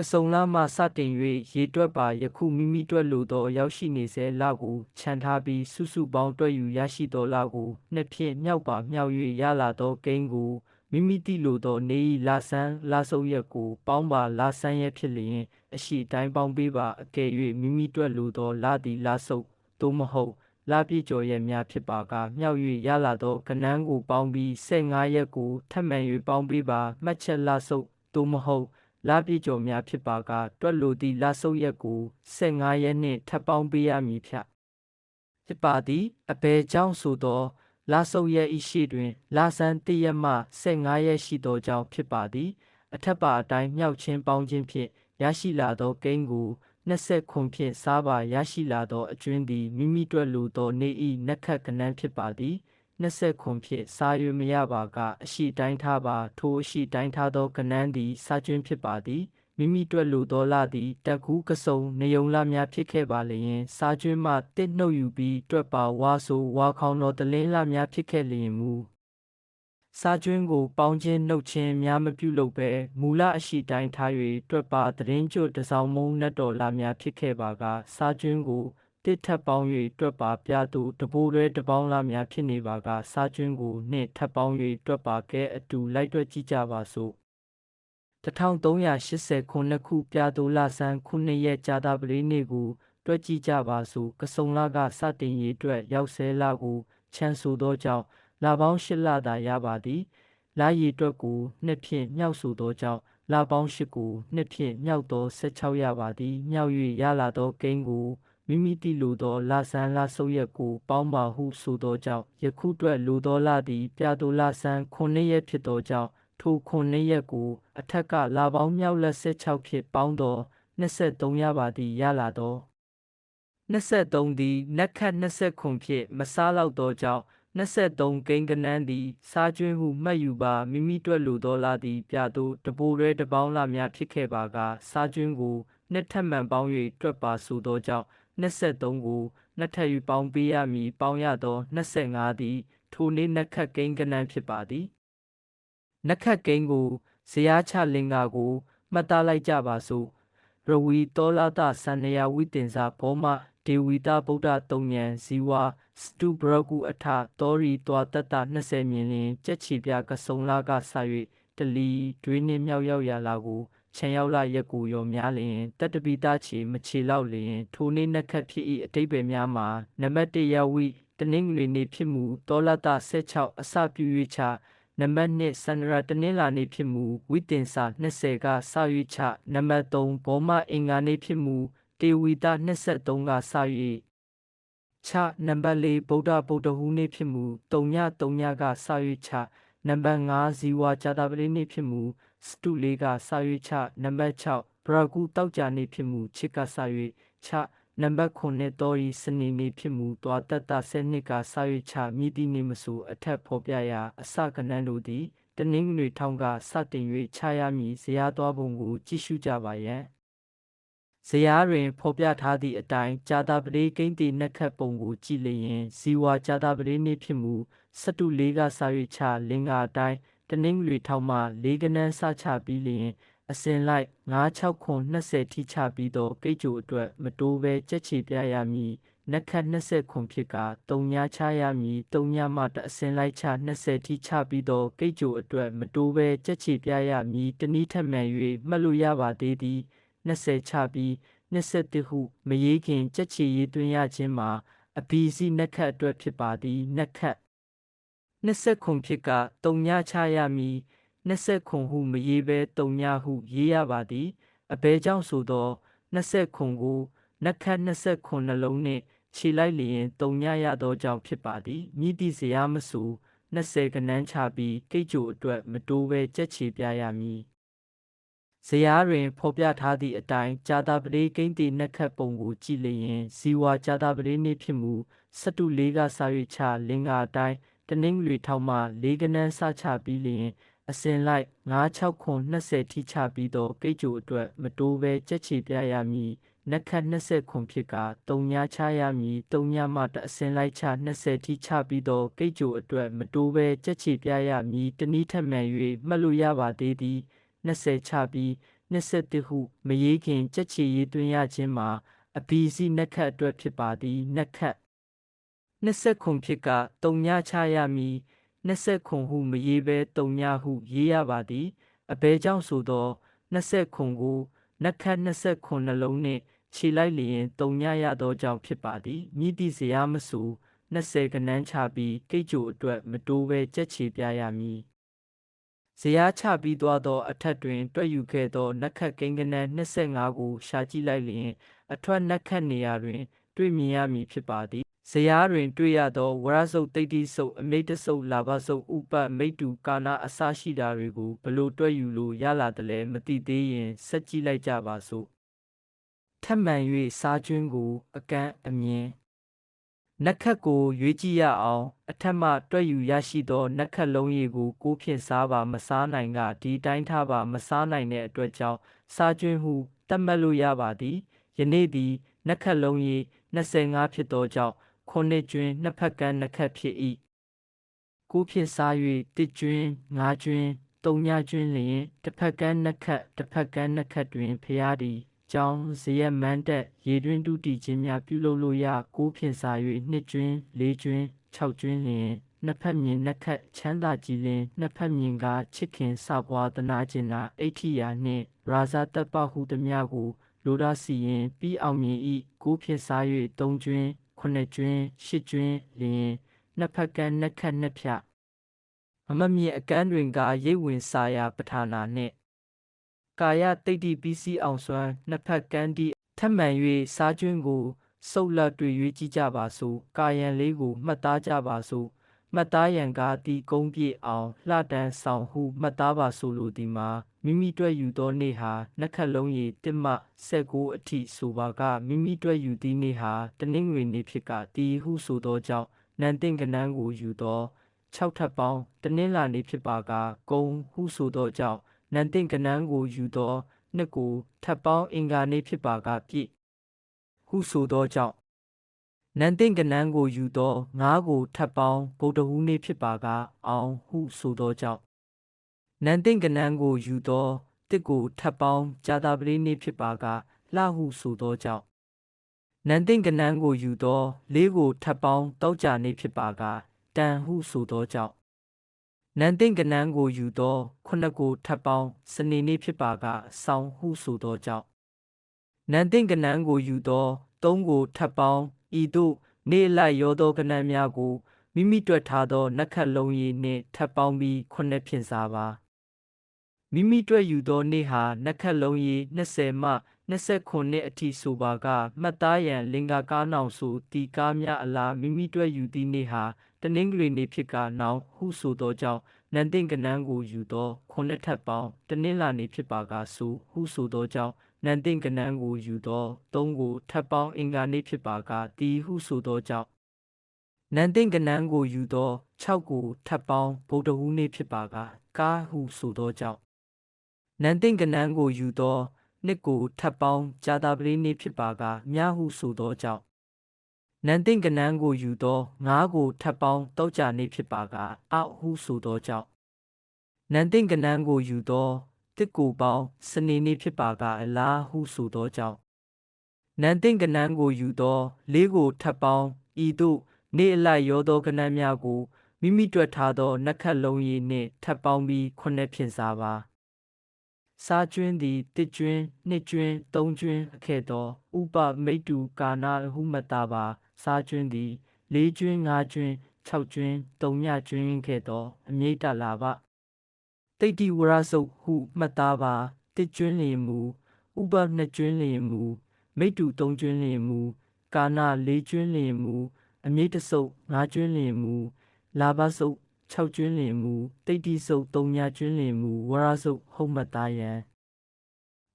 ကစုံလမှစတင်၍ရေတွက်ပါယခုမိမိတွက်လိုသောရောက်ရှိနေစေလကိုခြံထားပြီးစုစုပေါင်းတွက်ယူရရှိသောလကိုနှစ်ဖြင့်မြောက်ပါမြောက်၍ရလာသောကိန်းကိုမိမိတိလိုသောနေဤလာဆန်းလာဆုပ်ရက်ကို ပေါင်းပါလာဆန်းရက်ဖြစ်လျင် အရှိတိုင်းပေါင်းပေးပါအကယ်၍မိမိတွက်လိုသောလာသည်လာဆုပ်သို့မဟုတ်လာပြည့်ကျော်ရက်များဖြစ်ပါကမြောက်၍ရလာသောကနန်းကိုပေါင်းပြီး15ရက်ကိုထပ်မံ၍ပေါင်းပေးပါမှတ်ချက်လာဆုပ်သို့မဟုတ် လာပြည့်ကျော်များဖြစ်ပါကတွက်လိုသည့်လာဆုပ်ရက်ကို15ရက်နှင့်ထပ်ပေါင်းပေးရမည်ဖြဖြစ်ပါသည်အဘယ်ကြောင့်ဆိုသောလာဆုပ်ရက်ဤရှိတွင်လာဆန်းတရက်မှ15ရက်ရှိသောကြောင့်ဖြစ်ပါသည်အထက်ပါအတိုင်းမြောက်ချင်းပေါင်းခြင်းဖြင့်ရရှိလာသောကိန်းကို20ခွန်ဖြင့်စားပါရရှိလာသောအကျွင်းသည်မိမိတွက်လိုသောနေဤနက်ခတ်ကနန်းဖြစ်ပါသည် 20ခွန်ဖြင့်စား၍မရပါကအရှိတိုင်းထားပါထိုအရှိတိုင်းထားသောကနန်းသည်စားကျွင်းဖြစ်ပါသည်မိမိတွက်လိုသောလသည်တက်ကူးကစုံနေုံလများဖြစ်ခဲ့ပါလျင်စားကျွင်းမှတစ်နှုတ်ယူပြီးတွက်ပါဝါဆိုဝါခေါင်တော်တလင်းလများဖြစ်ခဲ့လျင်မူစာကျွင်းကိုပေါင်းခြင်းနှုတ်ခြင်းများမပြုလုပ်ဘဲမူလအရှိတိုင်းထား၍တွက်ပါသတင်းကျွတ်တစောင်းမုံနတ်တော်လာများဖြစ်ခဲ့ပါကစာကျွင်းကို တစ်ထပ်ပေါင်း၍တွက်ပါပြသူတဘိုးရဲတပေါင်းလာများဖြစ်နေပါကစာကျွင်းကိုနှင့်ထပ်ပေါင်း၍တွက်ပါကဲအတူလိုက်တွက်ကြည့်ကြပါစို့1380ခုနှစ်ခုပြသူလဆန်းခုနှစ်ရက်ကြာတာပလေးနေ့ကိုတွက်ကြည့်ကြပါစို့ကစုံလကစတင်ရေးအတွက်ရောက်ဆဲလကိုချမ်းဆိုသောကြောင့်လပေါင်း၈လသာရပါသည်လရည်အတွက်ကိုနှစ်ဖြင့်မြောက်ဆိုသောကြောင့်လပေါင်း၈ကိုနှစ်ဖြင့်မြောက်သော16ရပါသည်မြောက်၍ရလာသောကိန်းကို မိမိတိလိုသောလဆန်းလဆုပ်ရက်ကိုပေါင်းပါဟုဆိုသောကြောင့်ယခုအတွက်လိုသောလသည်ပြတိုလဆန်း9ရက်ဖြစ်သောကြောင့်ထို9ရက်ကိုအထက်ကလပေါင်းမြောက်လက်16ဖြစ်ပေါင်းသော23ရပါသည်ရလာသော23သည်နက်ခတ်29ဖြင့်မစားလောက်သောကြောင့်23ကိန်းကနန်းသည် စားကျွင်းဟုမှတ်ယူပါမိမိတွက်လိုသောလာသည်ပြသို့တဘိုရဲတပေါင်းလာများဖြစ်ခဲ့ပါကစားကျွင်းကိုနှစ်ထပ်မှန်ပေါင်း၍တွက်ပါဆိုသောကြောင့် 23ကိုနှစ်ထပ်၍ပေါင်းပေးရမည်ပေါင်းရသော25သည်ထိုနေ့နက်ခတ်ကိန်းကနန်းဖြစ်ပါသည်နက်ခတ်ကိန်းကိုဇရာချလင်္ကာကိုမှတ်သားလိုက်ကြပါစို့ရဝီတောလာတသန္နယဝိတင်္စာဘောမဒေဝီတာဗုဒ္ဓတုံဉဏ်ဇီဝစတုဘရကုအထတောရီတွာတတ20မြင်လင်ကြက်ချီပြကစုံလာကဆ၍တလီတွေးနှင်းမြောက်ရောက်ရလာကို ခြံရောက်လာရက်ကိုရောများလျင်တတပိတာချီမချီလောက်လျင်ထိုနေ့နက်ခတ်ဖြစ်၏အတိတ်ပဲများမှာနံပါတ်1ရဝိတနင်္ဂနွေနေ့ဖြစ်မှုတောလတ16အစပြု၍ချနံပါတ်2စန္ဒရာတနင်္လာနေ့ဖြစ်မှုဝိတင်စာ20ကစ၍ချနံပါတ်3ဘောမအင်္ဂါနေ့ဖြစ်မှုတေဝီတာ23ကစ၍ချနံပါတ်4ဗုဒ္ဓဗုဒ္ဓဟူးနေ့ဖြစ်မှုတုံညတုံညကစ၍ချနံပါတ်5ဇီဝဇာတာပတိနေ့ဖြစ်မှု စတုလေးကစ၍ချနံပါတ်6ဘရကူတောက်ကြနေ့ဖြစ်မှုချစ်ကစ၍ချနံပါတ်9တော်ရီစနေနေ့ဖြစ်မှုတွာတတဆယ်နှစ်ကစ၍ချမြည်တိနေမဆိုအထက်ဖော်ပြရာအစကနန်းတို့သည်တနင်္ဂနွေထောင်ကစတင်၍ခြားရမည်ဇရာသွားပုံကိုကြည့်ရှုကြပါရန်ဇယားတွင်ဖော်ပြထားသည့်အတိုင်းဂျာတာပတိကိန်းတီနက်ခတ်ပုံကိုကြည့်လျင်ဇီဝဂျာတာပတိနေ့ဖြစ်မှုစတုလေးကစာ၍ချလင်္ကာအတိုင်း တနင်္ဂနွေထောက်မှလေးကနန်းစချပြီးလျင်အစင်လိုက်96ခွန်20ထိချပြီးသောကိတ်ကြိုအတွက်မတိုးဘဲကြက်ချီပြရမည်နက်ခတ်20ခွန်ဖြစ်ကတုံညာချရမည်တုံညာမှတအစင်လိုက်ချ20ထိချပြီးသောကိတ်ကြိုအတွက်မတိုးဘဲကြက်ချီပြရမည်တနည်းထက်မှန်၍မှတ်လို့ရပါသေးသည်20ချပြီး21ဟုမရေးခင်ကြက်ချီရေးသွင်းရခြင်းမှာအဘီစီနက်ခတ်အတွက်ဖြစ်ပါသည်နက်ခတ် 20ခုဖြစ်ကတုံညချရမည်20ခုဟုမရေးဘဲတုံညဟုရေးရပါသည်အဘဲကြောင့်ဆိုသော20ခုကိုနက်ခတ်20ခုနှလုံးနှင့်ခြေလိုက်လျင်တုံညရသောကြောင့်ဖြစ်ပါသည်မြည်သည့်စရာမဆို20ကနန်းချပြီးကိတ်ကြိုအတွက်မတိုးဘဲကြက်ချီပြရမည်ဇယားတွင်ဖော်ပြထားသည့်အတိုင်းဂျာတာပတိကိန်းတီနက်ခတ်ပုံကိုကြည့်လျင်ဇီဝဂျာတာပတိနှင့်ဖြစ်မှုစတုလေးကစာ၍ချလင်္ကာအတိုင်း တနင်္ဂနွေထောက်မှလေးကနန်းစချပြီးလျင်အစင်လိုက်96ခွန်20ထိချပြီးသောကိတ်ကြိုအတွက်မတိုးဘဲကြက်ချီပြရမည်နက်ခတ်20ခွန်ဖြစ်ကတုံညာချရမည်တုံညာမှတအစင်လိုက်ချ20ထိချပြီးသောကိတ်ကြိုအတွက်မတိုးဘဲကြက်ချီပြရမည်တနည်းထက်မှန်၍မှတ်လို့ရပါသေးသည်20ချပြီးနှစ်ဆက်တဟုမရေးခင်ကြက်ချီရေးသွင်းရခြင်းမှာအဘီစီနက်ခတ်အတွက်ဖြစ်ပါသည်နက်ခတ် နှစ်ဆက်ခုဖြစ်ကတုံညချရမည်နှစ်ဆက်ခုဟုမရေးဘဲတုံညဟုရေးရပါသည်အဘဲကြောင့်ဆိုသောနှစ်ဆက်ခုကိုနက်ခတ်နှစ်ဆက်ခုနှလုံးနှင့်ခြေလိုက်လျင်တုံညရသောကြောင့်ဖြစ်ပါသည်မြည်သည့်စရာမဆို20ကနန်းချပြီးကိတ်ကြိုအတွက်မတိုးဘဲကြက်ချေပြရမည်ဇရာချပြီးသွားသောအထက်တွင် တွက်ယူခဲ့သောနက်ခတ်ကိန်းကနန်း25ကိုရှာကြည့်လိုက်လျင် အထွတ်နက်ခတ်နေရာတွင် တွေ့မြင်ရမည်ဖြစ်ပါသည် ဇရာတွင် တွေ့ရသောဝရဆုပ်တိတ်တိဆုပ်အမိတ်တဆုပ်လာဘဆုပ်ဥပမိတ်တူကာနာအစရှိတာတွေကိုဘလို့တွက်ယူလို့ရလာတယ်လဲမသိသေးရင်ဆက်ကြည့်လိုက်ကြပါစို့ထပ်မံ၍စားကျွင်းကို အကန့်အမြင်နက်ခတ်ကိုရွေးကြည့်ရအောင် အထက်မှတွက်ယူရရှိသောနက်ခတ်လုံးရည်ကိုကိုးဖြင့်စားပါမစားနိုင်ကဒီတိုင်းထားပါမစားနိုင်တဲ့အတွက်ကြောင့်စားကျွင်းဟုတတ်မှတ်လို့ရပါသည်ယနေ့သည်နက်ခတ်လုံးရည်25ဖြစ်သောကြောင့် ခုနှစ်ကျွင်းနှစ်ဖက်ကန်းနက်ခတ်ဖြစ်၏ကိုးဖြင့်စား၍တစ်ကျွင်းငါးကျွင်းတုံညကျွင်းလျင်တစ်ဖက်ကန်းနက်ခတ်တစ်ဖက်ကန်းနက်ခတ်တွင်ဖျားသည်ကြောင်းဇရက်မန်းတက်ရေတွင်းတူတီခြင်းများပြုလုပ်လို့ရကိုးဖြင့်စာ၍နှစ်ကျွင်းလေးကျွင်း၆ကျွင်းလျင်နှစ်ဖက်မြင်နှစ်ခတ်ချမ်းသာကြည်လင်နှစ်ဖက်မြင်ကချစ်ခင်စပွားတနာကျင်နာအဋ္ဌိယာနှင့်ရာဇတပ်ပဟုသမျှကိုလိုဒါစီရင်ပြီးအောင်မြင်ဤကိုးဖြင့်စား၍၃ကျွင်း ခုနှစ်ကျွင်းရှစ်ကျွင်းလျင်နှစ်ဖက်ကန်းနှစ်ခတ်နှစ်ဖြမမမြင်အကန်းတွင်ကရိတ်ဝင်စာယာပဌာနာနှင့်ကာယတိတ်တိပြီးစီးအောင်စွမ်းနှစ်ဖက်ကန်းဒီထပ်မံ၍စားကျွင်းကိုစုပ်လက်တွေ့ရွေးကြည့်ကြပါစို့ကာယံလေးကိုမှတ်သားကြပါစို့မှတ်သားရန်ကားဒီကုန်းပြေအောင်လှတန်းဆောင်ဟုမှတ်သားပါဆိုလိုသည်မှာ မိမိတွေ့ယူသောနေ့ဟာနှက်ခတ်လုံးရည်တစ်မှ16အထိဆိုပါကမိမိတွေ့ယူသည့်နေ့ဟာတနင်္ဂနွေနေ့ဖြစ်ကတီဟုဆိုသောကြောင့်နန်တင်ကနန်းကိုယူသော6ထပ်ပေါင်းတနင်္လာနေ့ဖြစ်ပါကဂုံဟုဆိုသောကြောင့်နန်တင်ကနန်းကိုယူသောနှစ်ကိုထပ်ပေါင်းအင်္ဂါနေ့ဖြစ်ပါကပြည့်ဟုဆိုသောကြောင့်နန်တင်ကနန်းကိုယူသောငါးကိုထပ်ပေါင်းဗုဒ္ဓဟူးနေ့ဖြစ်ပါကအောင်ဟုဆိုသောကြောင့် နန်တင်ကနန်းကိုယူသောတစ်ကိုထပ်ပေါင်းဂျာတာပတိနေ့ဖြစ်ပါကလှဟုဆိုသောကြောင့်နန်တင်ကနန်းကိုယူသောလေးကိုထပ်ပေါင်းတောက်ကြနေ့ဖြစ်ပါကတန်ဟုဆိုသောကြောင့်နန်တင်ကနန်းကိုယူသောခုနှစ်ကိုထပ်ပေါင်းစနေနေ့ဖြစ်ပါကဆောင်းဟုဆိုသောကြောင့်နန်တင်ကနန်းကိုယူသောသုံးကိုထပ်ပေါင်းဤသို့နေလိုက်ရောသောကနန်းများကိုမိမိတွေ့ထားသောနက်ခတ်လုံးရည်နှင့်ထပ်ပေါင်းပြီးခုနှစ်ဖြင့်စားပါ မိမိတွေ့ယူသောနေ့ဟာနက်ခတ်လုံးရည်20မှ29နှစ်အထိဆိုပါကမှတ်သားရန်လင်္ကာကားနောင်ဆိုတီကားများအလားမိမိတွေ့ယူသည့်နေ့ဟာတနင်္ဂနွေနေ့ဖြစ်ကနောင်ဟုဆိုသောကြောင့်နန်တင်ကနန်းကိုယူသောခုနှစ်ထပ်ပေါင်းတနင်္လာနေ့ဖြစ်ပါကဆိုဟုဆိုသောကြောင့်နန်တင်ကနန်းကိုယူသောသုံးကိုထပ်ပေါင်းအင်္ဂါနေ့ဖြစ်ပါကတီဟုဆိုသောကြောင့်နန်တင်ကနန်းကိုယူသော6ကိုထပ်ပေါင်းဗုဒ္ဓဟူးနေ့ဖြစ်ပါကကားဟုဆိုသောကြောင့် နန်တင်ကနန်းကိုယူသောနှစ်ကိုထပ်ပေါင်းဂျာတာပလေးနေ့ဖြစ်ပါကမြဟုဆိုသောကြောင့်နန်တင်ကနန်းကိုယူသောငါးကိုထပ်ပေါင်းတောက်ကြနေ့ဖြစ်ပါကအောက်ဟုဆိုသောကြောင့်နန်တင်ကနန်းကိုယူသောတစ်ကိုပေါင်းစနေနေ့ဖြစ်ပါကအလားဟုဆိုသောကြောင့်နန်တင်ကနန်းကိုယူသောလေးကိုထပ်ပေါင်းဤသို့နေအလိုက်ရောသောကနန်းများကိုမိမိတွေ့ထားသောနှက်ခတ်လုံးရည်နှင့်ထပ်ပေါင်းပြီးခုနှစ်ဖြင့်စားပါ စားကျွင်းသည်တစ်ကျွင်းနှစ်ကျွင်းသုံးကျွင်းအခဲ့သောဥပမိတ်တူကာနာဟုမတာပါ စားကျွင်းသည်လေးကျွင်းငါးကျွင်း၆ကျွင်းသုံးညကျွင်းခဲ့သောအမြိတ်တလာပါတိတ်တိဝရဆုပ်ဟုမှတ်သားပါတစ်ကျွင်းလျင်မူဥပနှစ်ကျွင်းလျင်မူမိတ်တူသုံးကျွင်းလျင်မူကာနာလေးကျွင်းလျင်မူအမြိတ်တဆုပ်ငါးကျွင်းလျင်မူလာဘဆုပ် ၆ကျွင်းလင်မူတိတ်တိဆုပ်၃ညကျွင်းလင်မူဝရဆုပ်ဟုတ်မှတ်သားရန်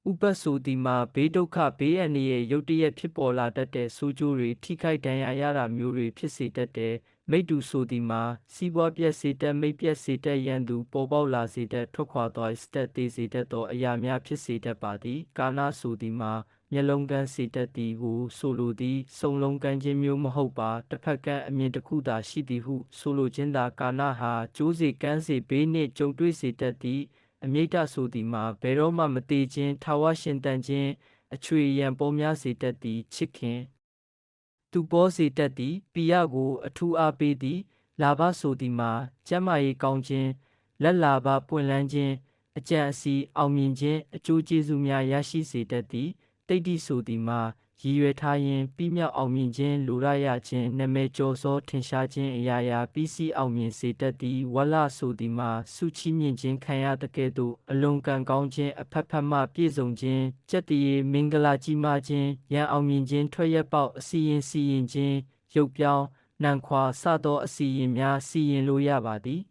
ဥပတ်ဆိုဒီမှာဘေးဒုက္ခဘေးအန္တရာယ်ရုတ်တရက်ဖြစ်ပေါ်လာတတ်တဲ့ဆိုးကျိုးတွေထိခိုက်ဒဏ်ရာရတာမျိုးတွေဖြစ်စေတတ်တဲ့မိတူဆိုဒီမှာစီးပွားပြက်စေတတ်မိတ်ပြက်စေတတ်ရန်သူပေါ်ပေါက်လာစေတတ်ထွက်ခွာသွားစတက်သေးစေတတ်သောအရာများဖြစ်စေတတ်ပါသည်ကာနာဆိုဒီမှာ မျက်လုံးကန်းစေတတ်သည်ဟုဆိုလိုသည်စုံလုံးကန်းခြင်းမျိုးမဟုတ်ပါတစ်ဖက်ကန်းအမြင်တစ်ခုသာရှိသည်ဟုဆိုလိုခြင်းသာကာနာဟာကျိုးစေကန်းစေဘေးနှင့်ကြုံတွေ့စေတတ်သည်အမြိတ်တဆိုသည်မှာဘယ်တော့မှမသေးခြင်းထာဝရှင်တန်ခြင်းအချွေရန်ပေါ်များစေတတ်သည်ချစ်ခင်သူပေါ်စေတတ်သည်ပိယကို အထူးအားပေးသည်လာဘဆိုသည်မှာကျမ်းမာရေးကောင်းခြင်းလက်လာဘပွင့်လန်းခြင်းအကြံအစီအောင်မြင်ခြင်းအကျိုးကျေးဇူးများရရှိစေတတ်သည် တိတ်တိဆိုသည်မှာရည်ရွယ်ထားရင်ပြီးမြောက်အောင်မြင်ခြင်းလူရရခြင်းနမဲကျော်စောထင်ရှားခြင်းအရာရာပြီးစီးအောင်မြင်စေတတ်သည်ဝလဆိုသည်မှာစုချီးမြင့်ခြင်းခံရတဲ့ကဲ့သို့အလွန်ကံကောင်းခြင်းအဖက်ဖက်မှပြည့်စုံခြင်းစက်တရေမင်္ဂလာကြီးမားခြင်းရန်အောင်မြင်ခြင်းထွက်ရက်ပေါက်အစီရင်စီရင်ခြင်းရုပ်ပြောင်းနံခွာစသောအစီရင်များစီရင်လိုရပါသည်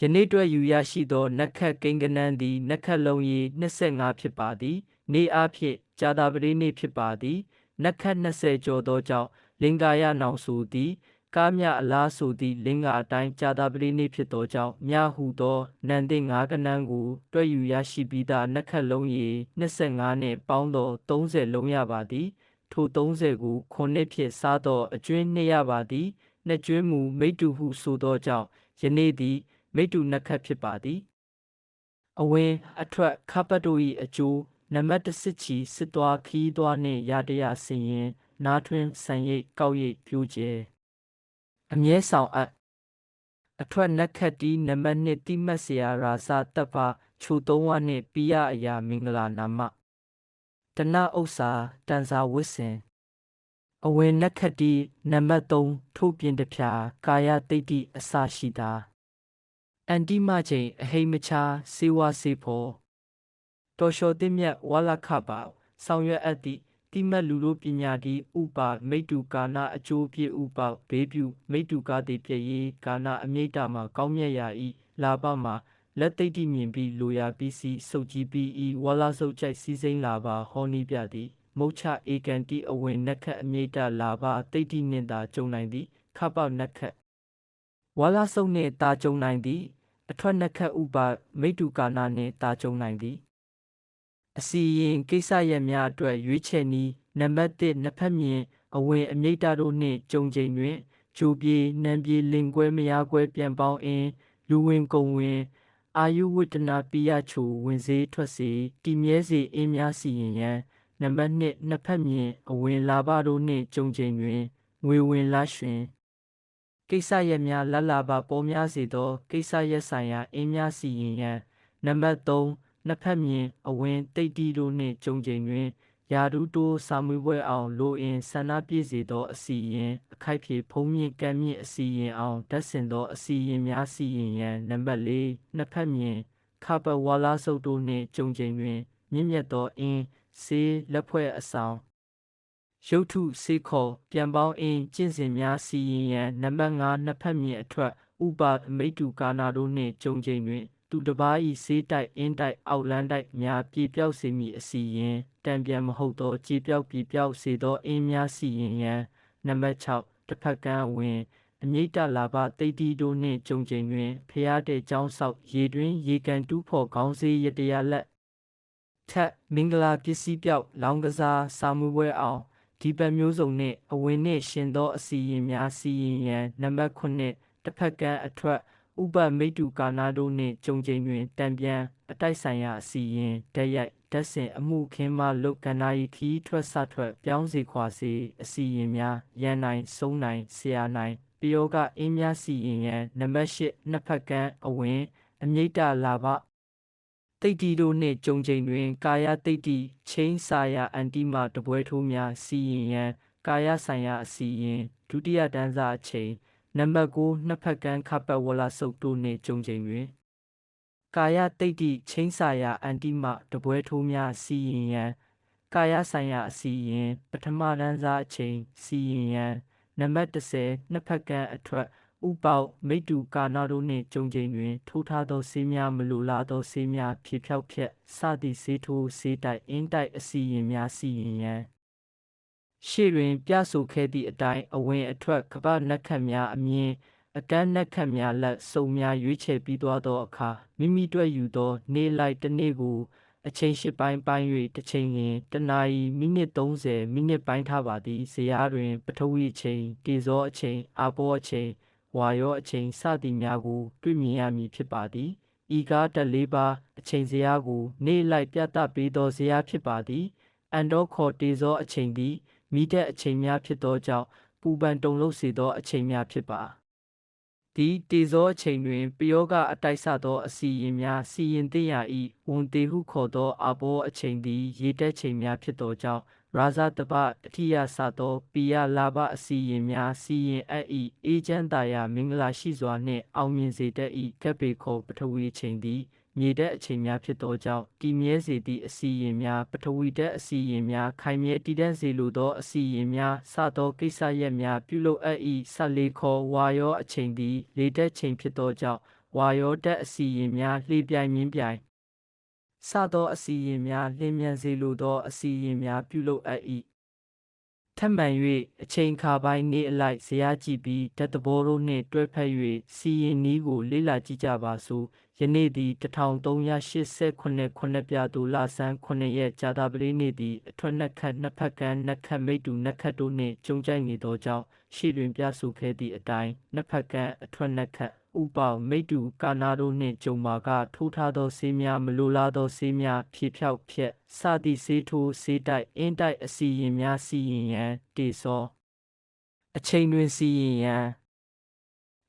ယနေ့တွဲယူရရှိသောနက်ခတ်ကိန်းကနန်းသည်နက်ခတ်လုံးရီ25ဖြစ်ပါသည် နေအားဖြင့်ကြာတာပတိနေ့ဖြစ်ပါသည်နက်ခတ်20ကျော်သောကြောင့်လင်္ကာယနောင်ဆိုသည်ကားမြအလားဆိုသည့်လင်္ကာအတိုင်းကြာတာပတိနေ့ဖြစ်သောကြောင့်မြဟုသောနန္တိငါးကနန်းကိုတွဲယူရရှိပြီးသားနက်ခတ်လုံးရီ25နှင့်ပေါင်းသော30လုံးရပါသည်ထို30ကိုခုနှစ်ဖြင့်စားသောအကျွင်းနှစ်ရပါသည်နှစ်ကျွင်းမူမိတ္တူဟုဆိုသောကြောင့်ယနေ့သည်မိတ္တူနှစ်ခတ်ဖြစ်ပါသည်အဝင်အထွက်ခပ်ပတ်တို့၏အကျိုး နံပါတ်1စစ်ချီစစ်သွားခီးသွားနှင့်ရတရဆင်ရင် နားထွင်းဆန်ရိတ်ကောက်ရိတ်ပြိုးကျဲအမြဲဆောင်အပ်အထွက်နက်ခတ်တီနံပါတ်2တိမတ်ဆရာရာဇတပ်ပါခြုံသုံးဝနှင့်ပိယအရာမင်္ဂလာနာမတနဥစ္စာတန်စာဝစ်စင်အဝင်နက်ခတ်တီနံပါတ်3ထုတ်ပြင်တဖြာကာယတိတ်တိအစရှိတာအန်တိမချိန်အဟိမချာစေဝါစေဖို့ တော်လျှော်တင်မြတ်ဝါလခပါဆောင်ရွက်အပ်သည့်တိမတ်လူတို့ပညာတိဥပါမိတုကာနာအကျိုးပြည့်ဥပဘေးပြုမိတုကာတိပြည့်ရေးကာနာအမိတ်တာမှာကောင်းမြတ်ရာဤလာပမှာလက်သိတိမြင်ပြီးလိုရာပြီးစီစုပ်ကြည့်ပြီးဤဝါလာစုပ်ကြိုက်စီစိမ့်လာပါဟောနီးပြသည်မုတ်ချဧကန်တိအဝင်နက်ခတ်အမိတ်တာလာပါတိတ်တိနှင့်သာကြုံနိုင်သည်ခပ်ပေါက်နက်ခတ်ဝါလာစုပ်နှင့်တာကြုံနိုင်သည်အထွက်နက်ခတ်ဥပမိတုကာနာနှင့်တာကြုံနိုင်သည် အစီရင်ကိစ္စရပ်များအတွက်ရွေးချယ်နည်းနံပါတ်1နှစ်ဖက်မြင်အဝင်အမြိတ်တာတို့နှင့်ကြုံချိန်တွင်ဂျိုပြေနံပြေလင်ကွဲမယားကွဲပြန်ပေါင်းအင်းလူဝင်ကုံဝင်အာယုဝတ္တနာပိယချိုဝင်စေးထွက်စေတည်မြဲစေအင်းများစီရင်ရန်နံပါတ်2နှစ်ဖက်မြင်အဝင်လာဘတို့နှင့်ကြုံချိန်တွင်ငွေဝင်လာရွှင်ကိစ္စရပ်များလလပါပေါ်များစေသောကိစ္စရပ်ဆိုင်ရာအင်းများစီရင်ရန်နံပါတ်3 နှစ်ဖက်မြင်အဝင်တိတ်တီတို့နှင့်ကြုံချိန်တွင်ယာဒူတိုးစာမွေးပွဲအောင်လိုအင်ဆန္ဒပြည့်စေသောအစီရင်အခိုက်ဖြေဖုံးမြင့်ကမ်းမြင့်အစီရင်အောင်ဓာတ်ဆင်သောအစီရင်များစီရင်ရန်နံပါတ်၄နှစ်ဖက်မြင်ခပဝါလာစုပ်တို့နှင့်ကြုံချိန်တွင်မြင့်မြတ်သောအင်းစေးလက်ဖွဲ့အဆောင်ရုပ်ထုစေခေါ်ပြန်ပေါင်းအင်းကျင့်စဉ်များစီရင်ရန်နံပါတ်5နှစ်ဖက်မြင်အထွက်ဥပမိတုကာနာတို့နှင့်ကြုံချိန်တွင် သူတစ်ပါးဤဆေးတိုက်အင်းတိုက်အောက်လန်းတိုက်များပြေပြောက်စေမည်အစီရင်တံပြန်မဟုတ်သောကြေပြောက်ပြေပြောက်စေသောအင်းများစီရင်ရန်နံပါတ်6တစ်ဖက်ကန်းဝင်အမြိတ်တလာဘတိတ်တီတို့နှင့်ကြုံချိန်တွင်ဖျားတဲ့ကျောင်းဆောက်ရေတွင်ရေကန်တူးဖော်ခေါင်းစေးရတရားလက်ထက်မင်္ဂလာပစ္စည်းပြောက်လောင်းကစားစာမှုပွဲအောင်ဒီပတ်မျိုးစုံနှင့်အဝင်နှင့်ရှင်သောအစီရင်များစီရင်ရန်နံပါတ်9တစ်ဖက်ကန်းအထွက် ဥပမိတုကာနာတို့နှင့်ကြုံချိန်တွင်တံပြန်အတိုက်ဆိုင်ရာအစီရင်ဓာတ်ရိုက်ဓာတ်ဆင်အမှုခင်းမှလုတ်ကနာဤခီးထွက်ဆထွက်ပြောင်းစီခွာစီအစီရင်များရန်နိုင်ဆုံးနိုင်ဆရာနိုင်ပယောကအင်းများစီရင်ရန်နံပါတ်၈နှစ်ဖက်ကန်းအဝင်အမြိတ်တလာဘတိတ်တီတို့နှင့်ကြုံချိန်တွင် ကာယတိတ်တီချင်းစာယာအန်တီမာတပွဲထိုးများစီရင်ရန်ကာယဆိုင်ရာအစီရင်ဒုတိယတန်းစာအချိန် နံပါတ်9နှစ်ဖက်ကန်းခပတ်ဝလာစုပ်တို့နှင့်ကြုံချိန်တွင်ကာယတိတ်တိချင်းစာယာအန်တိမတပွဲထိုးများစီရင်ရန်ကာယဆိုင်ရာအစီရင်ပထမတန်းစားအချိန်စီရင်ရန်နံပါတ်30နှစ်ဖက်ကန်းအထွက်ဥပေါမိတုကာနာတို့နှင့်ကြုံချိန်တွင် ထိုးထားသောဆေးများမလိုလားသောဆေးများဖြေဖြောက်ဖြက်စသည့်ဆေးထိုးဆေးတိုက်အင်းတိုက်အစီရင်များစီရင်ရန် ရှေ့တွင် ပြဆိုခဲ့သည့်အတိုင်းအဝင်အထွက်ကပ္ပနက်ခတ်များအမြင်အကန်းနက်ခတ်များလက်စုံများရွေးချယ်ပြီးသွားသောအခါမိမိတွေ့ယူသော နေလိုက်တစ်နေ့ကိုအချိန်ရှစ်ပိုင်းပိုင်း၍တစ်ချိန်လျင်တနာရီမိနစ်30မိနစ်ပိုင်းထားပါသည်ဇရာတွင် ပထဝီအချိန်တေဇောအချိန်အာဘောအချိန်ဝါရောအချိန်စသည်များကို တွေ့မြင်ရမည်ဖြစ်ပါသည်ဤဤကားတက်လေးပါအချိန်စရာကို နေ့လိုက်ပြသပေးသောဇရာဖြစ်ပါသည် အန်တော့ခေါ်တေဇောအချိန်သည် မိတဲ့အချိန်များဖြစ်သောကြောင့်ပူပန်တုန်လှုပ်စေသောအချိန်များဖြစ်ပါဒီတေဇောအချိန်တွင်ပယောကအတိုက်ဆသောအစီရင်များစီရင်သိရာဤဝန်တေဟုခေါ်သောအဘောအချိန်သည်ရေတက်ချိန်များဖြစ်သောကြောင့်ရာဇတပအထိယဆသောပိယလာဘအစီရင်များစီရင်အပ်ဤအေချမ်းသာယာမင်္ဂလာရှိစွာနှင့်အောင်မြင်စေတတ်ဤကပ်ပေခေါ်ပထဝီချိန်သည် မြေတဲ့အချိန်များဖြစ်သောကြောင့်တည်မြဲစေသည့်အစီရင်များပထဝီတက်အစီရင်များခိုင်မြဲတည်တံ့စေလိုသောအစီရင်များစသောကိစ္စရပ်များပြုလုပ်အပ်၏ဆက်လေခေါ်ဝါရောအချိန်သည်လေတက်ချိန်ဖြစ်သောကြောင့်ဝါရောတက်အစီရင်များလှေပြိုင်မြင်းပြိုင်စသောအစီရင်များလင်းမြန်စေလိုသောအစီရင်များပြုလုပ်အပ်၏ ထပ်မံ၍အချိန်ခါပိုင်းနေ့အလိုက်ဇရာကြည့်ပြီးဓာတ်သဘောတို့နှင့်တွဲဖက်၍စီရင်နည်းကိုလေ့လာကြည့်ကြပါစို့ယနေ့သည်1389ခုနှစ်ပြသူလဆန်း9ရက်ကြာသပတေးနေ့သည်အထွတ်နှစ်ခတ်နှစ်ဖက်ကန်းနှစ်ခတ်မိတ်တူနှစ်ခတ်တို့နှင့်ကျုံကြိုက်နေသောကြောင့်ရှေ့တွင်ပြဆိုခဲ့သည့်အတိုင်းနှစ်ဖက်ကန်းအထွတ်နှစ်ခတ် ဥပောင်မိတ်တူကာနာတို့နှင့်ကြုံမာကထိုးထားသောဆေးများမလိုလားသောဆေးများဖြေဖြောက်ဖြက်စသည့်ဆေးထိုးဆေးတိုက်အင်းတိုက်အစီရင်များစီရင်ရန်တေစောအချိန်တွင်စီရင်ရန်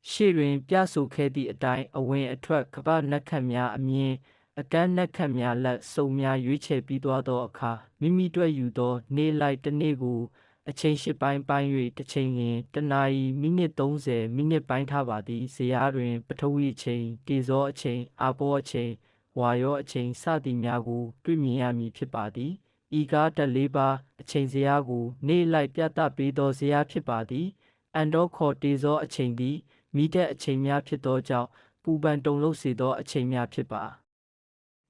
ရှေ့တွင်ပြဆိုခဲ့သည့်အတိုင်းအဝင်အထွက်ကပ္ပနက်ခတ်များအမြင်အကန်းနက်ခတ်များလက်စုံများရွေးချယ်ပြီးသွားသောအခါမိမိတွေ့ယူသော နေလိုက်တစ်နေ့ကို အချိန်ရှစ်ပိုင်းပိုင်း၍တစ်ချိန်လျင်တနာရီမိနစ်30မိနစ်ပိုင်းထားပါသည်ဇရာတွင် ပထဝီအချိန်တေဇောအချိန်အာဘောအချိန်ဝါယောအချိန်စသည်များကိုတွေ့မြင်ရမည်ဖြစ်ပါသည်ဤကားတက်လေးပါအချိန်ဇရာကို နေ့လိုက်ပြသပေးသောဇရာဖြစ်ပါသည်အန်တော့ခေါ်တေဇောအချိန်သည်မိတဲ့အချိန်များဖြစ်သောကြောင့်ပူပန်တုန်လှုပ်စေသောအချိန်များဖြစ်ပါ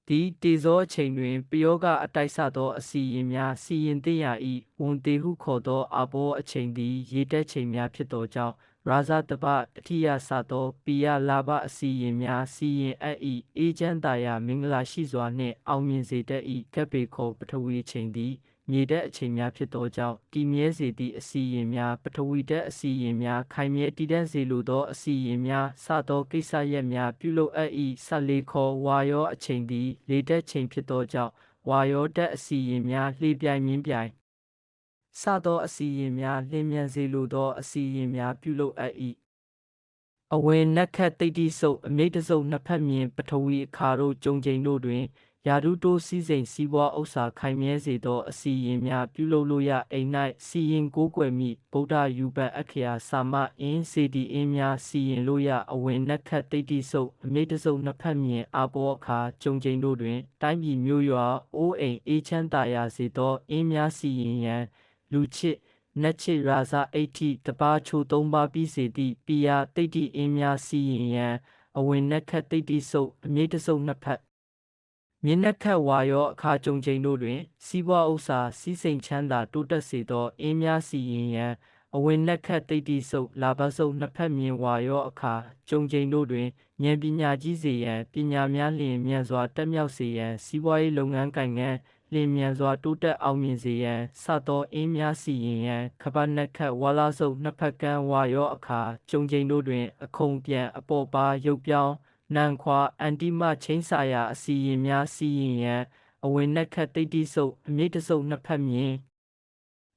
ဒီတေဇောအချိန်တွင်ပယောကအတိုက်ဆသောအစီရင်များစီရင်သိရာဤဝန်တေဟုခေါ်သောအဘောအချိန်သည် ရေတက်ချိန်များဖြစ်သောကြောင့်ရာဇတပအထိယဆသောပိယလာဘအစီရင်များစီရင်အပ်ဤအေချမ်းသာယာမင်္ဂလာရှိစွာနှင့်အောင်မြင်စေတတ်ဤကပ်ပေခေါ်ပထဝီချိန်သည် မြေတက်အချိန်များဖြစ်သောကြောင့်တည်မြဲစေသည့်အစီရင်များပထဝီတက်အစီရင်များခိုင်မြဲတည်တံ့စေလိုသောအစီရင်များစသောကိစ္စရပ်များပြုလုပ်အပ်၏ဆက်လေခေါ်ဝါရောအချိန်သည်လေတက်ချိန်ဖြစ်သောကြောင့်ဝါရောတက်အစီရင်များလှေပြိုင်မြင်းပြိုင်စသောအစီရင်များလင်းမြန်စေလိုသောအစီရင်များပြုလုပ်အပ်၏အဝင်နက်ခတ်တိတ်တိဆုပ်အမိတ်တစုပ်နှစ်ဖက်မြင်ပထဝီအခါတို့ကြုံချိန်တို့တွင် ယာဒုတိုးစည်းစိမ်စီးပွားဥစ္စာခိုင်မြဲစေသောအစီရင်များပြုလုပ်လို့ရအိမ်၌စီရင်ကိုးကွယ်မိဗုဒ္ဓယူပန်အခရာစာမအင်းစီဒီအင်းများစီရင်လို့ရအဝင်နက်ခတ်တိတ်တိဆုပ်အမိတစုပ်နှစ်ဖက်မြင်အဘောအခါကြုံချိန်တို့တွင် တိုင်းပြည်မျိုးရွာအိုးအိမ်အေးချမ်းသာယာစေသောအင်းများစီရင်ရန်လူချစ်နတ်ချစ်ရာဇအိဋ္ဌိတပါချိုသုံးပါပြီးစေသည့်ပိယတိတ်တိအင်းများစီရင်ရန်အဝင်နက်ခတ်တိတ်တိဆုပ်အမိတစုပ်နှစ်ဖက် မြင်းနှက်ခတ်ဝါရောအခါကြုံချိန်တို့တွင် စီးပွားဥစ္စာစီးစိမ်ချမ်းသာတိုးတက်စေသောအင်းများစီရင်ရန်အဝင်နှက်ခတ်တိတ်တိဆုပ်လာဘဆုပ်နှစ်ဖက်မြင်ဝါရောအခါကြုံချိန်တို့တွင်ဉာဏ်ပညာကြီးစေရန်ပညာများလျင်မြန်စွာတက်မြောက်စေရန်စီးပွားရေးလုပ်ငန်းကိုင်ငန်းလျင်မြန်စွာတိုးတက်အောင်မြင်စေရန်စသောအင်းများစီရင်ရန်ခပတ်နှက်ခတ်ဝါလာဆုပ်နှစ်ဖက်ကန်းဝါရောအခါကြုံချိန်တို့တွင် အခုံပြန်အပေါ်ပါရုပ်ပြောင်း နန်ခွာအန်တီမချင်းစာယာအစီရင်များစီရင်ရန်အဝင်နှက်ခတ်တိတ်တိဆုပ်အမြင့်တဆုပ်နှစ်ဖက်မြင်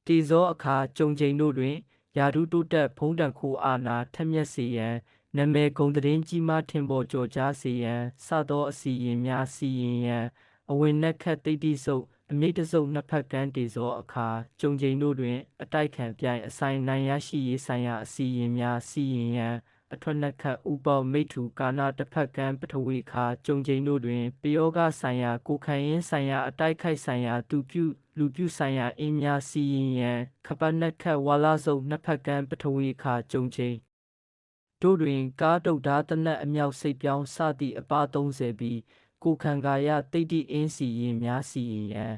တီဇောအခါကြုံချိန်တို့တွင်ယာဒုတုတက်ဖုံးတန်ခိုအာနာထက်မြက်စေရန်နမေဂုံတရင်ကြီးမားထင်ပေါ်ကြော်ကြားစေရန်စသောအစီရင်များစီရင်ရန်အဝင်နှက်ခတ်တိတ်တိဆုပ်အမိတ်တစုပ်နှစ်ဖက်ကန်းတေဇောအခါကြုံချိန်တို့တွင် အတိုက်ခံပြိုင်အဆိုင်နိုင်ရရှိရေးဆိုင်ရာအစီရင်များစီရင်ရန် အထွတ်နှက်ခတ်ဥပောမိထုကာနာတစ်ဖက်ကံပထဝီခါကြုံချိန်တို့တွင်ပယောဂဆိုင်ရာကိုခံရင်ဆိုင်ရာအတိုက်ခိုက်ဆိုင်ရာသူပြုလူပြုဆိုင်ရာအင်းများစီရင်ရန်ခပတ်နှက်ခတ်ဝါလာစုပ်နှစ်ဖက်ကံပထဝီခါကြုံချိန်တို့တွင်ကားတုတ်ဓာတနက်အမြောက်စိတ်ပြောင်းစသည့်အပါ30ပြီးကိုခံကာယတိတ်တိအင်းစီရင်များစီရင်ရန်